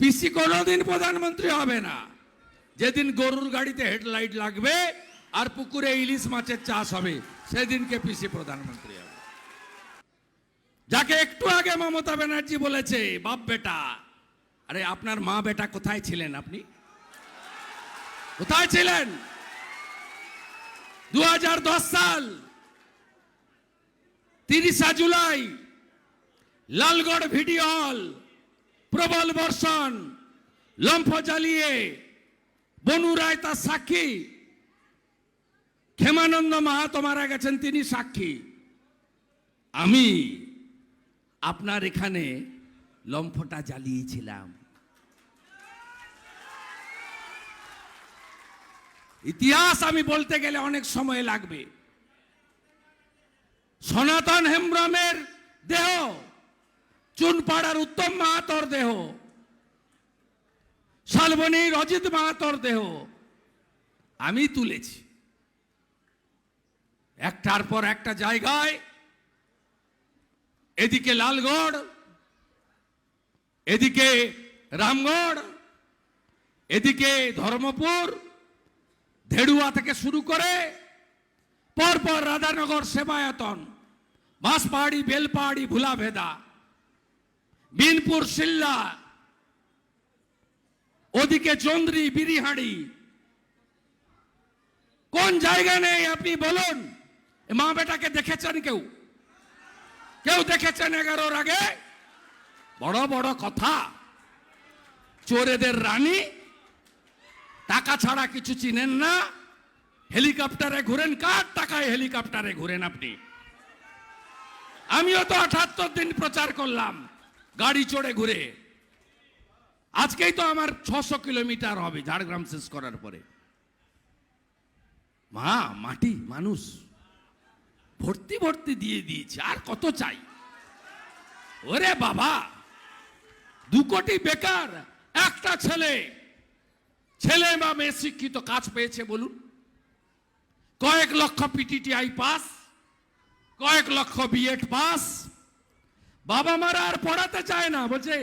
পিসি কোনোদিন প্রধানমন্ত্রী হবে না। যেদিন গরুর গাড়িতে হেডলাইট লাগবে আর পুকুরে ইলিশ মাছের চাষ হবে, সেদিনকে পিসি প্রধানমন্ত্রী হবে। যাকে একটু আগে মমতা ব্যানার্জি বলেছে, বাপ বেটা। আরে, আপনার মা বেটা কোথায় ছিলেন আপনি? কোথায় ছিলেন? দু হাজার দশ সাল, তিরিশা জুলাই, লালগড় ভিডিও হল। প্রবল বর্ষণ, লম্ফ জ্বালিয়ে বনু রায় তার সাক্ষী। ক্ষেমানন্দ মাহাতো মারা গেছেন, তিনি সাক্ষী। আমি আপনার এখানে লম্ফটা জ্বালিয়েছিলাম। ইতিহাস আমি বলতে গেলে অনেক সময় লাগবে। সনাতন হেমব্রমের দেহ চুনপাড়ার উত্তম মাহাতর দেহ। শালবনীর অজিত মাহাতর দেহ। আমি তুলেছি। একটার পর একটা জায়গায়, এদিকে লালগড়, এদিকে রামগড়, এদিকে ধর্মপুর, ধেড়ুয়া থেকে শুরু করে পরপর রাধানগর সেবায়তন বাঁশপাহাড়ি বেলপাহাড়ি ভুলাভেদা। বিনপুর সিল্লা, ওদিকে চন্দ্রি বিরিহাড়ি। কোন জায়গা নেই আপনি বলুন? মা বেটাকে দেখেছেন কেউ? কেউ দেখেছেন এগারোর আগে? বড় বড় কথা। চোরেদের রানী, টাকা ছাড়া কিছু চিনেন না। হেলিকপ্টারে ঘুরেন, কার টাকায় হেলিকপ্টারে ঘুরেন আপনি? আমিও তো আঠাত্তর দিন প্রচার করলাম। গাড়ি চড়ে ঘুরে। আজকেই তো আমার ছশো কিলোমিটার হবে ঝাড়গ্রাম শেষ করার পরে। মা, মাটি, মানুষ। ভর্তি ভর্তি দিয়ে দিয়েছে, আর কত চাই? ওরে বাবা, দু কোটি বেকার, একটা ছেলে। ছেলে বা মেয়ে শিক্ষিত কাজ পেয়েছে, বলুন। কয়েক লক্ষ পিটিটিআই পাস কয়েক লক্ষ বিএড পাস বাবা মারা আর পড়াতে চায় না। বলছে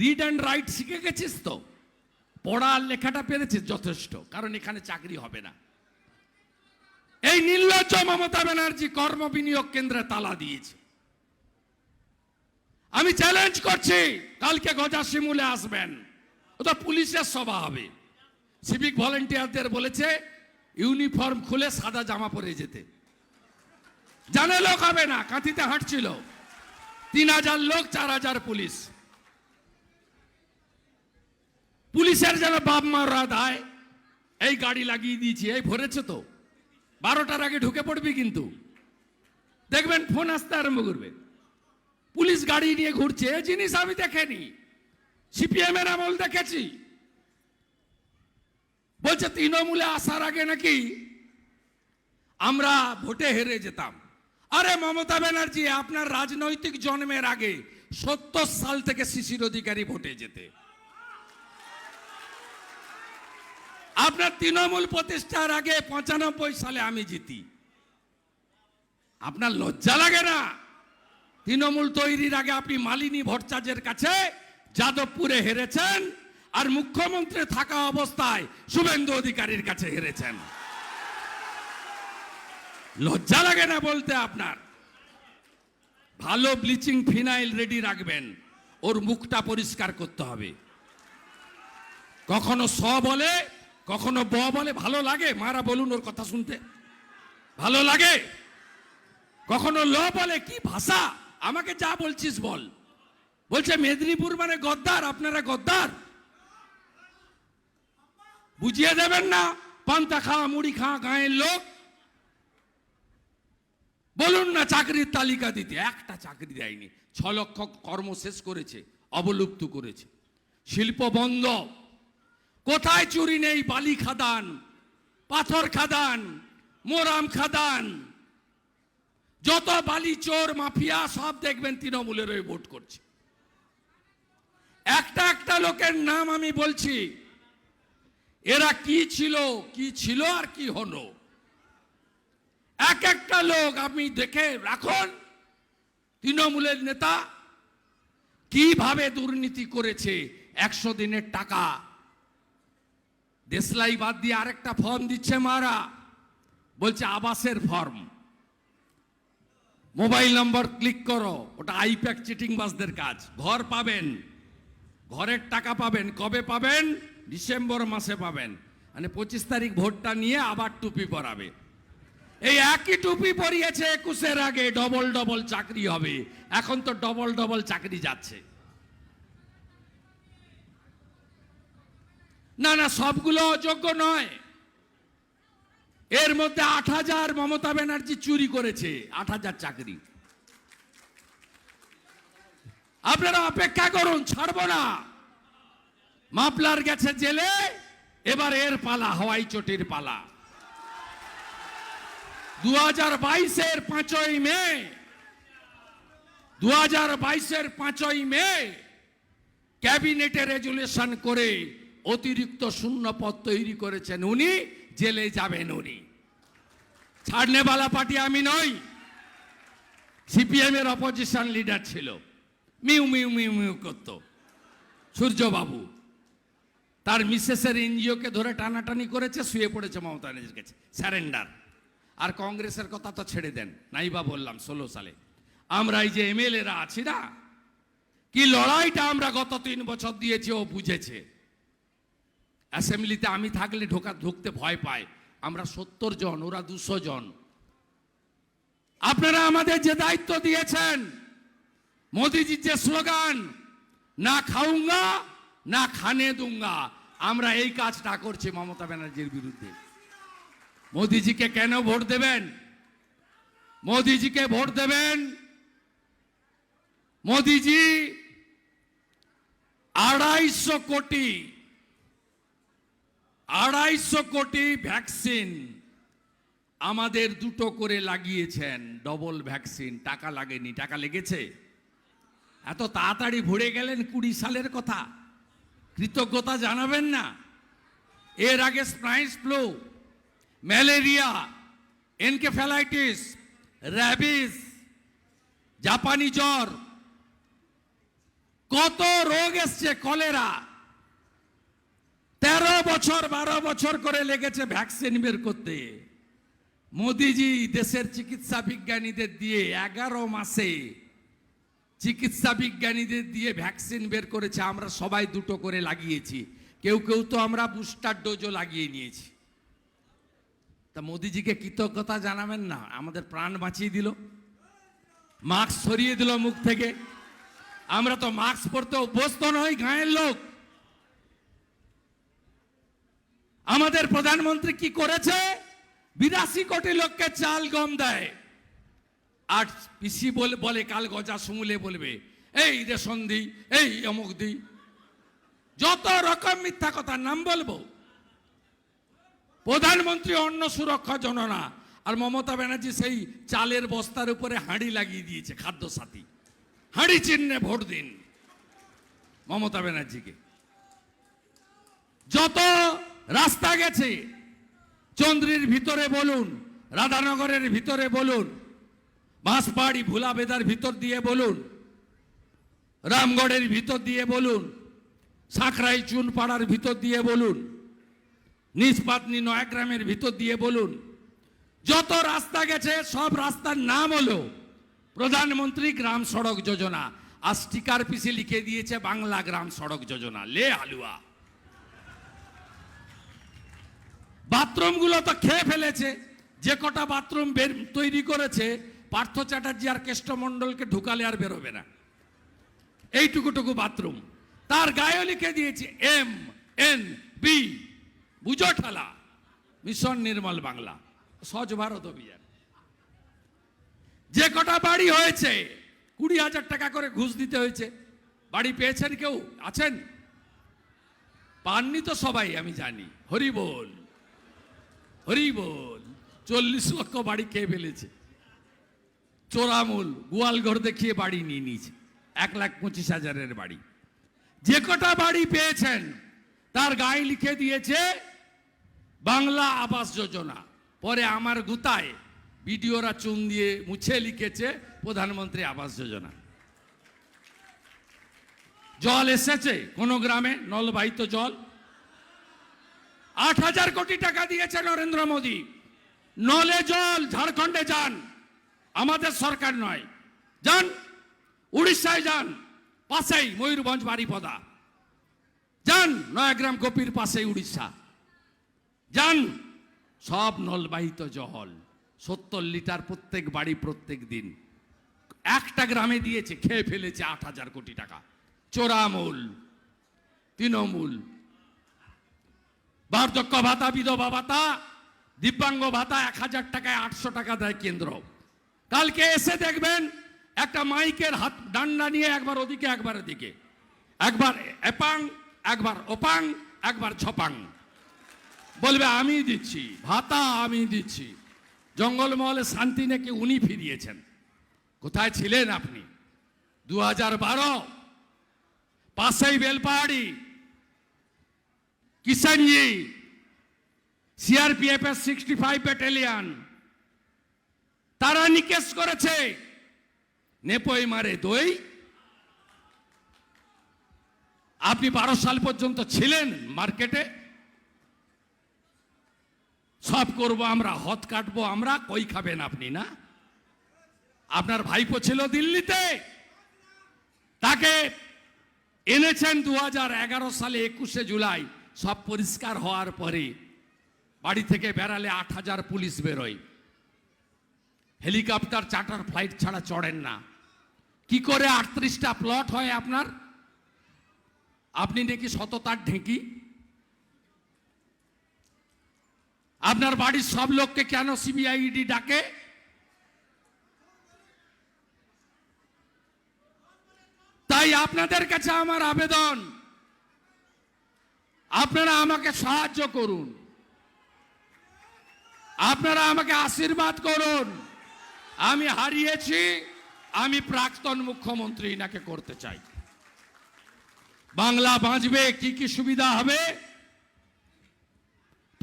রিড অ্যান্ড রাইট শিখে গেছিস তো? পড়া আর লেখাটা পেরেছিস যথেষ্ট, কারণ এখানে চাকরি হবে না। এই নির্লজ্জ মমতা ব্যানার্জি কর্ম বিনিয়োগ কেন্দ্রে তালা দিয়েছে। আমি চ্যালেঞ্জ করছি, কালকে গজা শিমুলে আসবেন। ওটা পুলিশের সভা হবে। সিভিক ভলেন্টিয়ারদের বলেছে ইউনিফর্ম খুলে সাদা জামা পরে যেতে। জানে লোক হবে না, কাঁথিতে হাঁটছিল। তিন হাজার লোক, চার হাজার পুলিশ। পুলিশের যেন বাপ মার দায় এই গাড়ি লাগিয়ে দিয়েছি, এই ভরেছে তো। বারোটার আগে ঢুকে পড়বি কিন্তু। দেখবেন ফোন আসতে আরম্ভ করবে। পুলিশ গাড়ি নিয়ে ঘুরছে জিনিস আমি দেখেনি। সিপিএম এর আমল দেখেছি। বলছে, তৃণমূলে আসার আগে নাকি আমরা ভোটে হেরে যেতাম। আরে মমতা ব্যানার্জি, আপনার রাজনৈতিক জন্মের আগে সত্তর সাল থেকে শিশির অধিকারী ভোটে যেতে। আপনার তৃণমূল প্রতিষ্ঠার আগে পঁচানব্বই সালে আমি জিতি। আপনার লজ্জা লাগে না? তৃণমূল তৈরির আগে আপনি মালিনী ভট্টাচার্যের কাছে যাদবপুরে হেরেছেন আর মুখ্যমন্ত্রী থাকা অবস্থায় শুভেন্দু অধিকারীর কাছে হেরেছেন। লজ্জা লাগে না বলতে আপনার? ভালো ব্লিচিং ফিনাইল রেডি রাখবেন, ওর মুখটা পরিষ্কার করতে হবে। কখনো স বলে, কখনো ব বলে, ভালো লাগে? মারা বলুন ওর কথা শুনতে। ভালো লাগে? কখনো ল বলে, কি ভাষা? আমাকে যা বলছিস বল। বলছে, মেদিনীপুর মানে গদ্দার, আপনারা গদ্দার? বুঝিয়ে দেবেন না, পান্তা খাওয়া, মুড়ি খাওয়া, গাঁয়ের লোক বলুন না চাকরির তালিকা দিতে। একটা চাকরি দেয়নি। ছ লক্ষ কর্ম শেষ করেছে, অবলুপ্ত করেছে। শিল্প বন্ধ। কোথায় চুরি নেই? বালি খাদান, পাথর খাদান, মোরাম খাদান। যত বালি, চোর, মাফিয়া, সব দেখবেন তৃণমূলের ওই ভোট করছে। একটা একটা লোকের নাম আমি বলছি। এরা কি ছিল কি ছিল আর কি হলো? এক একটা লোক আপনি দেখে রাখুন। তৃণমূলের নেতা কীভাবে দুর্নীতি করেছে? একশো দিনের টাকা। দেশলাই বাদ দিয়ে আরেকটা ফর্ম দিচ্ছে মারা। বলছে আবাসের ফর্ম মোবাইল নম্বর ক্লিক করো। ওটা আইপ্যাক চিটিং বাসদের কাজ। ঘর পাবেন। ঘরের টাকা পাবেন। কবে পাবেন? ডিসেম্বর মাসে পাবেন। মানে পঁচিশ তারিখ ভোটটা নিয়ে আবার টুপি পরাবে। এই একই টুপি পরিয়েছে একুশের আগে ডবল ডবল চাকরি হবে। এখন তো ডবল ডবল চাকরি যাচ্ছে। না না, সবগুলো অযোগ্য নয়। এর মধ্যে আট হাজার মমতা ব্যানার্জি চুরি করেছে, আট হাজার চাকরি। আপনারা অপেক্ষা করুন, ছাড়বো না। মাপলার গেছে জেলে, এবার এর পালা, হওয়াই চটির পালা। দু হাজার বাইশের পাঁচই মে দু হাজার বাইশের পাঁচই মে, ক্যাবিনেটে রেজুলেশন করে অতিরিক্ত শূন্য পদ তৈরি করেছেন উনি, জেলে যাবেন উনি। ছাড়নেওয়ালা পার্টি আমি নই সিপিএম এর অপোজিশন লিডার ছিল। মিউ মিউ মিউ মিউ করত। সূর্যবাবু, তার মিসেসের এনজিওকে ধরে টানাটানি করেছে, শুয়ে পড়েছে মমতা ব্যানার্জির কাছে। স্যারেন্ডার আর কংগ্রেসের কথা তো ছেড়ে দেন। নাইবা বললাম, ষোলো সালে। আমরা এই যে এমএলএরা আছি না, কি লড়াইটা আমরা গত তিন বছর দিয়েছি, ও বুঝেছে। অ্যাসেম্বলিতে আমি থাকলে ঢোকা, ঢুকতে ভয় পায়। আমরা সত্তর জন, ওরা দুশো জন। আপনারা আমাদের যে দায়িত্ব দিয়েছেন, মোদিজির যে স্লোগান, না খাউঙ্গা না খানে দুঙ্গা আমরা এই কাজটা করছি মমতা ব্যানার্জির বিরুদ্ধে। মোদিজিকে কেন ভোট দেবেন? মোদিজিকে ভোট দেবেন? মোদিজি আড়াইশো কোটি আড়াইশো কোটি ভ্যাকসিন আমাদের দুটো করে লাগিয়েছেন, ডবল ভ্যাকসিন। টাকা লাগেনি, টাকা লেগেছে। এত তাড়াতাড়ি ভরে গেলেন কুড়ি সালের কথা। কৃতজ্ঞতা জানাবেন না। এর আগে স্প্রাইন ফ্লু ম্যালেরিয়া, এনকেফ্যালাইটিস র্যাবিস জাপানি জ্বর, কত রোগ এসছে কলেরা। তেরো বছর, বারো বছর করে লেগেছে ভ্যাকসিন বের করতে। মোদিজি দেশের চিকিৎসা বিজ্ঞানীদের দিয়ে এগারো মাসে চিকিৎসা বিজ্ঞানীদের দিয়ে ভ্যাকসিন বের করেছে। আমরা সবাই দুটো করে লাগিয়েছি। কেউ কেউ তো আমরা বুস্টার ডোজও লাগিয়ে নিয়েছি। তা মোদিজিকে কৃতজ্ঞতা জানাবেন না, আমাদের প্রাণ বাঁচিয়ে দিল। মাস্ক সরিয়ে দিল মুখ থেকে। আমরা তো মাস্ক পরতে অভ্যস্ত নই, গাঁয়ের লোক। আমাদের প্রধানমন্ত্রী কি করেছে? বিরাশি কোটি লোককে চাল গম দেয়। আর পিসি বলে কাল গজা শুমুলে বলবে, এই রেশন দিই এই অমুক দিই যত রকম মিথ্যা কথা, নাম বলব। প্রধানমন্ত্রী অন্ন সুরক্ষা জননা আর মমতা ব্যানার্জি সেই চালের বস্তার উপরে হাঁড়ি লাগিয়ে দিয়েছে খাদ্য সাথী হাঁড়ি চিহ্নে ভোট দিন মমতা ব্যানার্জিকে। যত রাস্তা গেছে, চন্দ্রির ভিতরে বলুন, রাধানগরের ভিতরে বলুন বাঁশপাড়ি ভুলাবেদার ভিতর দিয়ে বলুন, রামগড়ের ভিতর দিয়ে বলুন সাঁকরাই চুনপাড়ার ভিতর দিয়ে বলুন নিষ্পাতনি নয়াগ্রামের ভিতর দিয়ে বলুন, যত রাস্তা গেছে, সব রাস্তার নাম হলো প্রধানমন্ত্রী গ্রাম সড়ক যোজনা। আর স্টিকার পিসে লিখে দিয়েছে বাংলা গ্রাম সড়ক যোজনা। লে হালুয়া। বাথরুমগুলো তো খেয়ে ফেলেছে। যে কটা বাথরুম বের তৈরি করেছে, পার্থ চ্যাটার্জি আর কেষ্টমণ্ডলকে ঢুকালে আর বেরোবে না। এইটুকুটুকু বাথরুম। তার গায়েও লিখে দিয়েছে এম, এন, বি। বুঝো ঠালা মিশন নির্মল বাংলা। স্বচ্ছ ভারত অভিযান। যে কটা বাড়ি হয়েছে, কুড়ি হাজার টাকা করে ঘুষ দিতে হয়েছে। বাড়ি পেয়েছেন কেউ? আছেন? পাননি তো সবাই, আমি জানি। হরি বল। হরি বল। চল্লিশ লক্ষ বাড়ি খেয়ে ফেলেছে। চোরামূল, গোয়ালঘর দেখিয়ে বাড়ি নিয়ে নিয়েছে। এক লাখ পঁচিশ হাজারের বাড়ি। যে কটা বাড়ি পেয়েছেন, তার গায়ে লিখে দিয়েছে বাংলা আবাস যোজনা। পরে আমার গুতায় বিডিওরা চুন দিয়ে মুছে লিখেছে প্রধানমন্ত্রী আবাস যোজনা। জল এসেছে কোন গ্রামে, নলবাহিত জল। আট হাজার কোটি টাকা দিয়েছে নরেন্দ্র মোদী। নলে জল, ঝাড়খণ্ডে যান। আমাদের সরকার নয়। যান, উড়িষ্যায় যান। পাশেই ময়ূরভঞ্জ বাড়িপদা যান, নয়াগ্রাম গোপীর পাশেই উড়িষ্যা। যান সব নলবাহিত জল, সত্তর লিটার প্রত্যেক বাড়ি প্রত্যেক দিন। একটা গ্রামে দিয়েছে, খেয়ে ফেলেছে আট হাজার কোটি টাকা। চোরামূল, তৃণমূল। বার্ধক্য ভাতা, বিধবা ভাতা, দিব্যাঙ্গ ভাতা এক হাজার টাকায় আটশো টাকা দেয় কেন্দ্র। কালকে এসে দেখবেন, একটা মাইকের হাত ডান্ডা নিয়ে একবার ওদিকে একবার ওদিকে একবার এপাং, একবার ওপাং, একবার ছপাং। বলবে, আমি দিচ্ছি, ভাতা আমি দিচ্ছি। জঙ্গলমহলে শান্তি নাকি উনি ফিরিয়েছেন? কোথায় ছিলেন আপনি? দু হাজার বারো, পাশেই বেলপাহাড়ি কিষানজি সিআরপিএফ এর সিক্সটি ফাইভ ব্যাটালিয়ান তারা নিকেশ করেছে। নেপই মারে দই। আপনি বারো সাল পর্যন্ত ছিলেন মার্কেটে? সব করব, আমরা হদ কাটবো, আমরা কই খাবেন আপনি, না? আপনার ভাইপো ছিল দিল্লিতে। তাকে এনেছেন দু হাজার এগারো সালে একুশে জুলাই। সব পরিষ্কার হওয়ার পরে বাড়ি থেকে বেড়ালে আট হাজার পুলিশ বেরোয়। হেলিকপ্টার, চার্টার ফ্লাইট ছাড়া চড়েন না। কি করে আটত্রিশটা প্লট হয় আপনার? আপনি নাকি সততার ঢেঁকি? আপনার বাড়ির সব লোককে কেন সিবিআইডি ডাকে? তাই আপনাদের কাছে আমার আবেদন। আপনারা আমাকে সাহায্য করুন। আপনারা আমাকে আশীর্বাদ করুন। আমি হারিয়েছি, আমি প্রাক্তন মুখ্যমন্ত্রী নাকে করতে চাই। বাংলা বাঁচবে, কি কি সুবিধা হবে?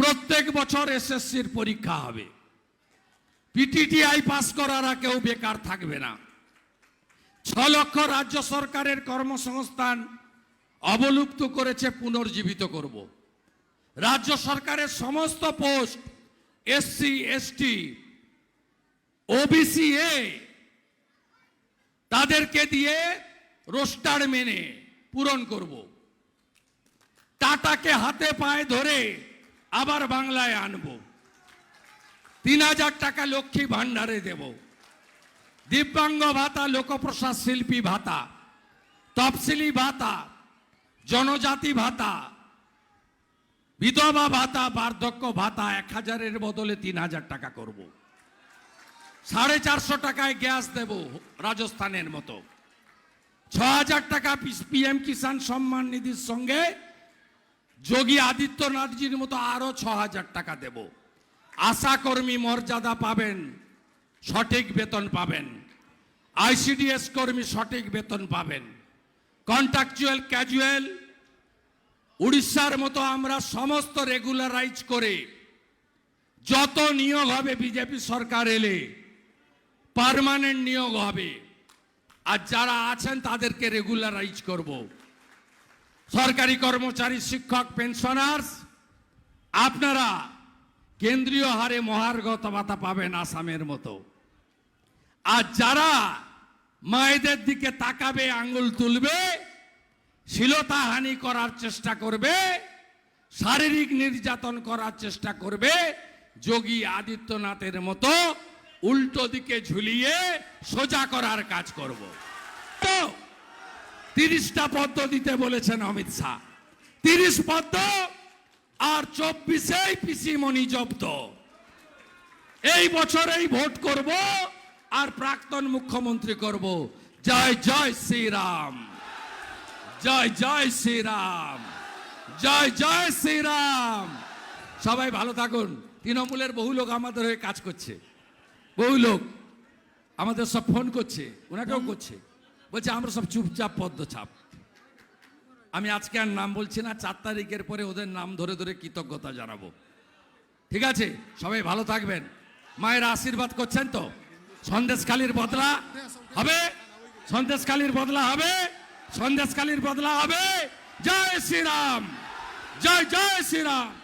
প্রত্যেক বছর এসএসসির পরীক্ষা হবে। পিটিটিআই পাস করারা কেউ বেকার থাকবে না। ছ লক্ষ রাজ্য সরকারের কর্মসংস্থান অবলুপ্ত করেছে, পুনর্জীবিত করব। রাজ্য সরকারের সমস্ত পোস্ট এসসি এসটি ওবিসি এ তাদেরকে দিয়ে রোস্টার মেনে পূরণ করব। টাটাকে হাতে পায়ে ধরে আবার বাংলায় আনব। তিন হাজার টাকা লক্ষ্মী ভাণ্ডারে দেব। দিব্যাঙ্গ ভাতা, লোকপ্রসাদ শিল্পী ভাতা, তফসিলি ভাতা, জনজাতি ভাতা, বিধবা ভাতা, বার্ধক্য ভাতা, এক হাজারের বদলে তিন হাজার টাকা করব। সাড়ে চারশো টাকায় গ্যাস দেব রাজস্থানের মতো। ছ হাজার টাকা পিএম কিষাণ সম্মান নিধির সঙ্গে যোগী আদিত্যনাথজির মতো আরও ছ হাজার টাকা দেব। আশা কর্মী মর্যাদা পাবেন, সঠিক বেতন পাবেন। আইসিডিএস কর্মী সঠিক বেতন পাবেন। কন্ট্রাকচুয়াল, ক্যাজুয়াল, উড়িষ্যার মতো আমরা সমস্ত রেগুলারাইজ করে যত নিয়োগ হবে বিজেপি সরকার এলে পার্মানেন্ট নিয়োগ হবে। আর যারা আছেন তাদেরকে রেগুলারাইজ করব। সরকারি কর্মচারী, শিক্ষক পেনশনার্স আপনারা কেন্দ্রীয় হারে মহার্গত ভাতা পাবেন আসামের মতো। আর যারা মায়েদের দিকে তাকাবে আঙ্গুল তুলবে, শিলতাহানি করার চেষ্টা করবে, শারীরিক নির্যাতন করার চেষ্টা করবে, যোগী আদিত্যনাথের মতো উল্টো দিকে ঝুলিয়ে সোজা করার কাজ করব। তিরিশটা পদ্ম দিতে বলেছেন অমিত শাহ। তিরিশ পদ্ম আর চব্বিশেই পিসিমণি জব্দ। এই বছরেই ভোট করব আর প্রাক্তন মুখ্যমন্ত্রী করব। জয় জয় শ্রীরাম। জয় জয় শ্রীরাম। জয় জয় শ্রীরাম। সবাই ভালো থাকুন। তৃণমূলের বহু লোক আমাদের হয়ে কাজ করছে। বহু লোক আমাদের সব ফোন করছে, ওনাকেও করছে। বলছে, আমরা সব চুপচাপ পদ্মছাপ। আমি আজকে আর নাম বলছি না, চার তারিখের পরে ওদের নাম ধরে ধরে কৃতজ্ঞতা জানাব। ঠিক আছে? সবাই ভালো থাকবেন। মায়ের আশীর্বাদ করছেন তো? সন্দেশকালীর বদলা হবে? সন্দেশকালীর বদলা হবে? সন্দেশকালীর বদলা হবে? জয় শ্রীরাম! জয় জয় শ্রীরাম!